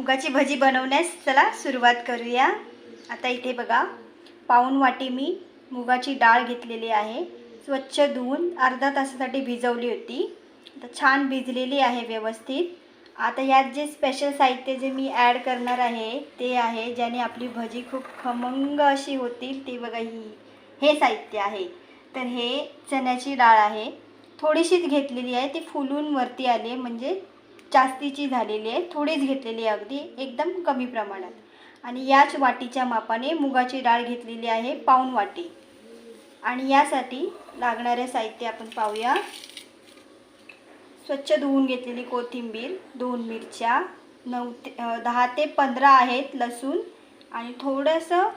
मुगाची भजी बनवण्यास चला सुरुवात करूया. आता इथे बघा पाऊण वाटी मी मुगाची डाळ घेतलेली आहे. स्वच्छ धुवून अर्धा तासासाठी भिजवली होती. आता छान भिजलेली आहे व्यवस्थित. आता यात जे स्पेशल साहित्य जे मी ॲड करणार आहे ते आहे ज्याने आपली भजी खूप खमंग अशी होतील ते बघा ही हे साहित्य आहे. तर हे चण्याची डाळ आहे. थोडीशीच घेतलेली आहे ती फुलून वरती आली म्हणजे जास्तीची झालेली आहे थोडीच घेतलेली आहे अगदी एकदम कमी प्रमाणात. आणि याच वाटीच्या मापाने मुगाची डाळ घेतलेली आहे पाऊन वाटी. आणि यासाठी लागणारे साहित्य आपण पाहूया. स्वच्छ धुवून घेतलेली कोथिंबीर दोन मिरच्या नऊ ते दहा ते पंधरा आहेत लसूण आणि थोडंसं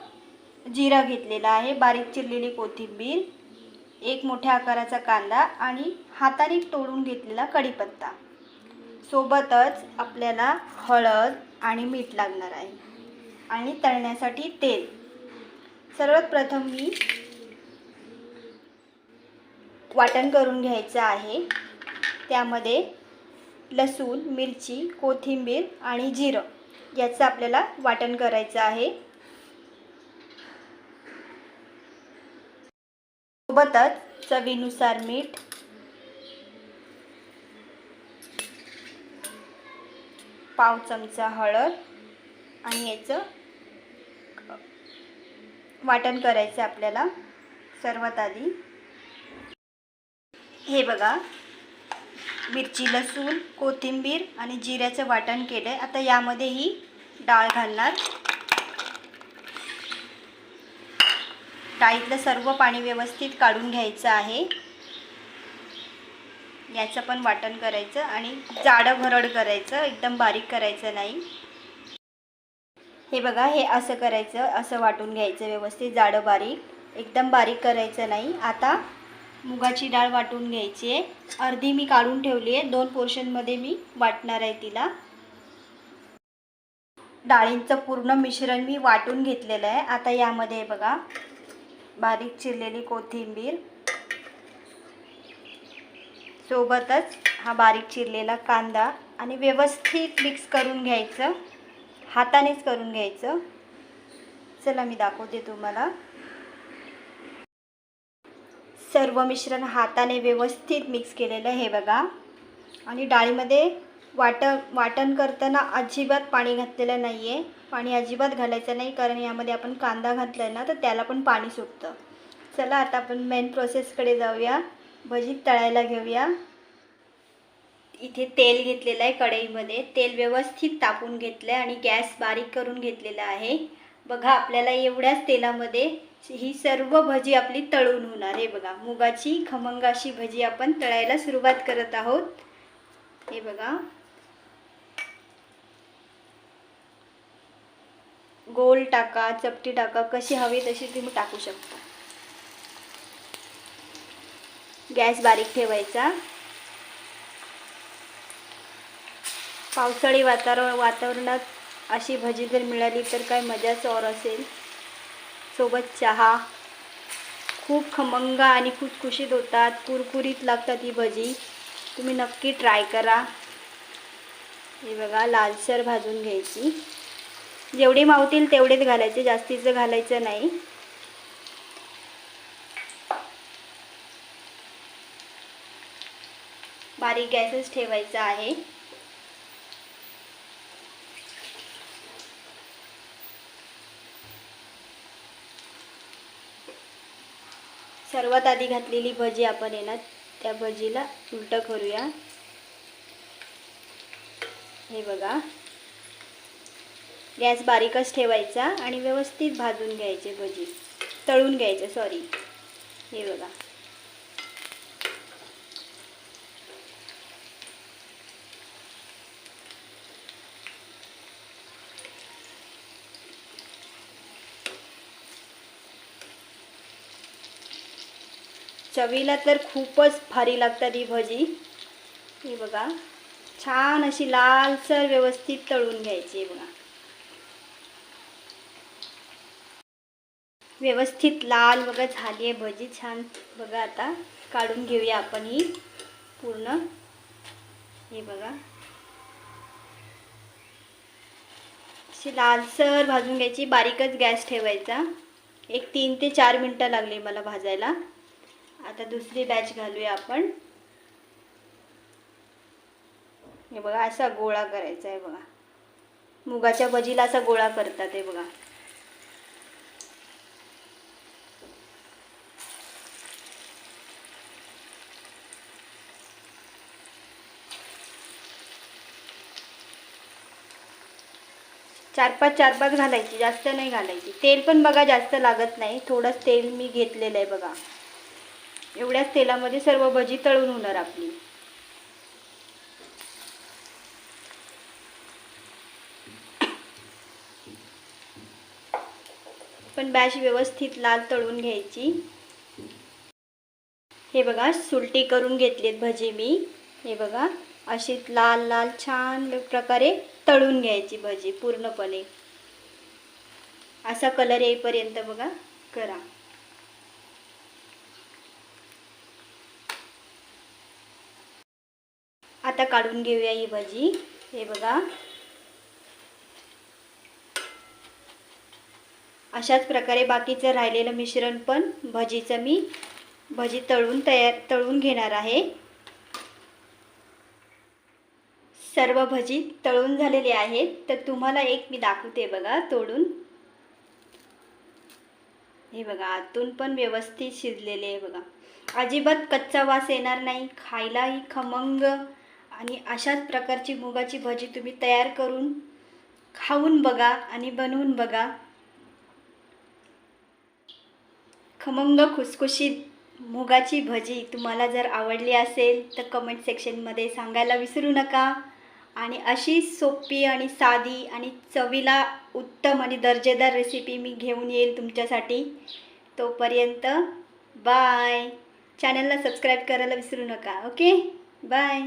जिरं घेतलेलं आहे बारीक चिरलेली कोथिंबीर एक मोठ्या आकाराचा कांदा आणि हाताने तोडून घेतलेला कढीपत्ता. सोबतच आपल्याला हळद आणि मीठ लागणार आहे. आणि तळण्यासाठी तेल. सर्वात प्रथम मी वाटण करून घ्यायचं आहे. त्यामध्ये लसूण मिरची कोथिंबीर आणि जिरं याचं आपल्याला वाटण करायचं आहे. सोबतच चवीनुसार मीठ पाव चमचा हळद आणि याचं वाटण करायचं आपल्याला सर्वात आधी. हे बघा मिरची लसूण कोथिंबीर आणि जिऱ्याचं वाटण केलं आहे आता यामध्ये ही डाळ घालणार. डाळीतलं सर्व पाणी व्यवस्थित काढून घ्यायचं आहे. याचं पण वाटण करायचं आणि जाडं भरड करायचं एकदम बारीक करायचं नाही. हे बघा हे असं करायचं असं वाटून घ्यायचं व्यवस्थित जाडं बारीक एकदम बारीक करायचं नाही. आता मुगाची डाळ वाटून घ्यायची आहे. अर्धी मी काढून ठेवली आहे. दोन पोर्शनमध्ये मी वाटणार आहे तिला. डाळींचं पूर्ण मिश्रण मी वाटून घेतलेलं आहे. आता यामध्ये बघा बारीक चिरलेली कोथिंबीर सोबतच हा बारीक चिरलेला कांदा आणि व्यवस्थित मिक्स करून घ्यायचं. हातानेच करून घ्यायचं. चला मी दाखवते तुम्हाला. सर्व मिश्रण हाताने व्यवस्थित मिक्स केलेलं आहे हे बघा. आणि डाळीमध्ये वाट वाटण करताना अजिबात पाणी घातलेलं नाही आहे पाणी अजिबात घालायचं नाही कारण यामध्ये आपण कांदा घातला ना तर त्याला पण पाणी सुटतं. चला आता आपण मेन प्रोसेसकडे जाऊया. भजी तळायला घेऊया. इथे तेल घेतलेलं आहे कढईमध्ये. तेल व्यवस्थित तापून घेतलं आहे आणि गॅस बारीक करून घेतलेला आहे. बघा आपल्याला एवढ्याच तेलामध्ये ही सर्व भजी आपली तळून होणार हे बघा. मुगाची खमंग अशी भजी आपण तळायला सुरुवात करत आहोत. हे बघा. गोल टाका चपटी टाका कशी हवी तशी तुम्ही टाकू शकता. गॅस बारीक ठेवायचा. पावसाळी वातावरण वातावरणात अशी भजी जर मिळाली तर काय मजाच और असेल. सोबत चहा. खूप खमंग आणि खुशखुशीत होतात. कुरकुरीत लागतात ही भजी. तुम्ही नक्की ट्राय करा. हे बघा लालसर भाजून घ्यायची. जेवढे मावतील तेवढेच घालायचे. जास्तीचं घालायचं नाही. बारीक गॅसच ठेवायचा आहे. सर्वात आधी घातलेली भजी आपण येणार त्या भजीला उलटं करूया. हे बघा. गॅस बारीकच ठेवायचा आणि व्यवस्थित भाजून घ्यायचे भजी. तळून घ्यायचे सॉरी हे बघा. चवीला तर खूपच भारी लागतात ही भजी. हे बघा छान अशी लालसर व्यवस्थित तळून घ्यायची आहे बघा. व्यवस्थित लाल बघा झाली आहे भजी छान बघा आता काढून घेऊया आपण ही पूर्ण. हे बघा. अशी लालसर भाजून घ्यायची बारीकच गॅस ठेवायचा. एक तीन ते चार मिनटं लागली मला भाजायला. आता दुसरी बॅच घालूया आपण. हे बघा असा गोळा करायचा आहे बघा. मुगाच्या भजीला असा गोळा करतात हे बघा. चार पाच चार पाच घालायची जास्त नाही घालायची. तेल पण बघा जास्त लागत नाही. थोडंच तेल मी घेतलेलं आहे बघा. एवढ्याच तेलामध्ये सर्व भजी तळून होणार आपली. पण बॅश व्यवस्थित लाल तळून घ्यायची. हे बघा सुलटी करून घेतलीत भजी मी. हे बघा अशी लाल लाल छान प्रकारे तळून घ्यायची भजी पूर्णपणे. असा कलर येईपर्यंत बघा करा. आता काढून घेऊया ही भजी. हे बघा. अशाच प्रकारे बाकीचं राहिलेलं मिश्रण पण भजीचं मी भजी तळून तयार तळून घेणार आहे. सर्व भजी तळून झालेले आहेत. तर तुम्हाला एक मी दाखवते बघा तोडून. हे बघा आतून पण व्यवस्थित शिजलेले आहे बघा. अजिबात कच्चा वास येणार नाही. खायलाही खमंग. आणि अशाच प्रकारची मुगाची भजी तुम्ही तयार करून खाऊन बघा आणि बनवून बघा. खमंग खुसखुशीत मुगाची भजी तुम्हाला जर आवडली असेल तर कमेंट सेक्शनमध्ये सांगायला विसरू नका. आणि अशी सोपी आणि साधी आणि चवीला उत्तम आणि दर्जेदार रेसिपी मी घेऊन येईल तुमच्यासाठी. तोपर्यंत बाय चॅनलला सबस्क्राईब करायला विसरू नका ओके बाय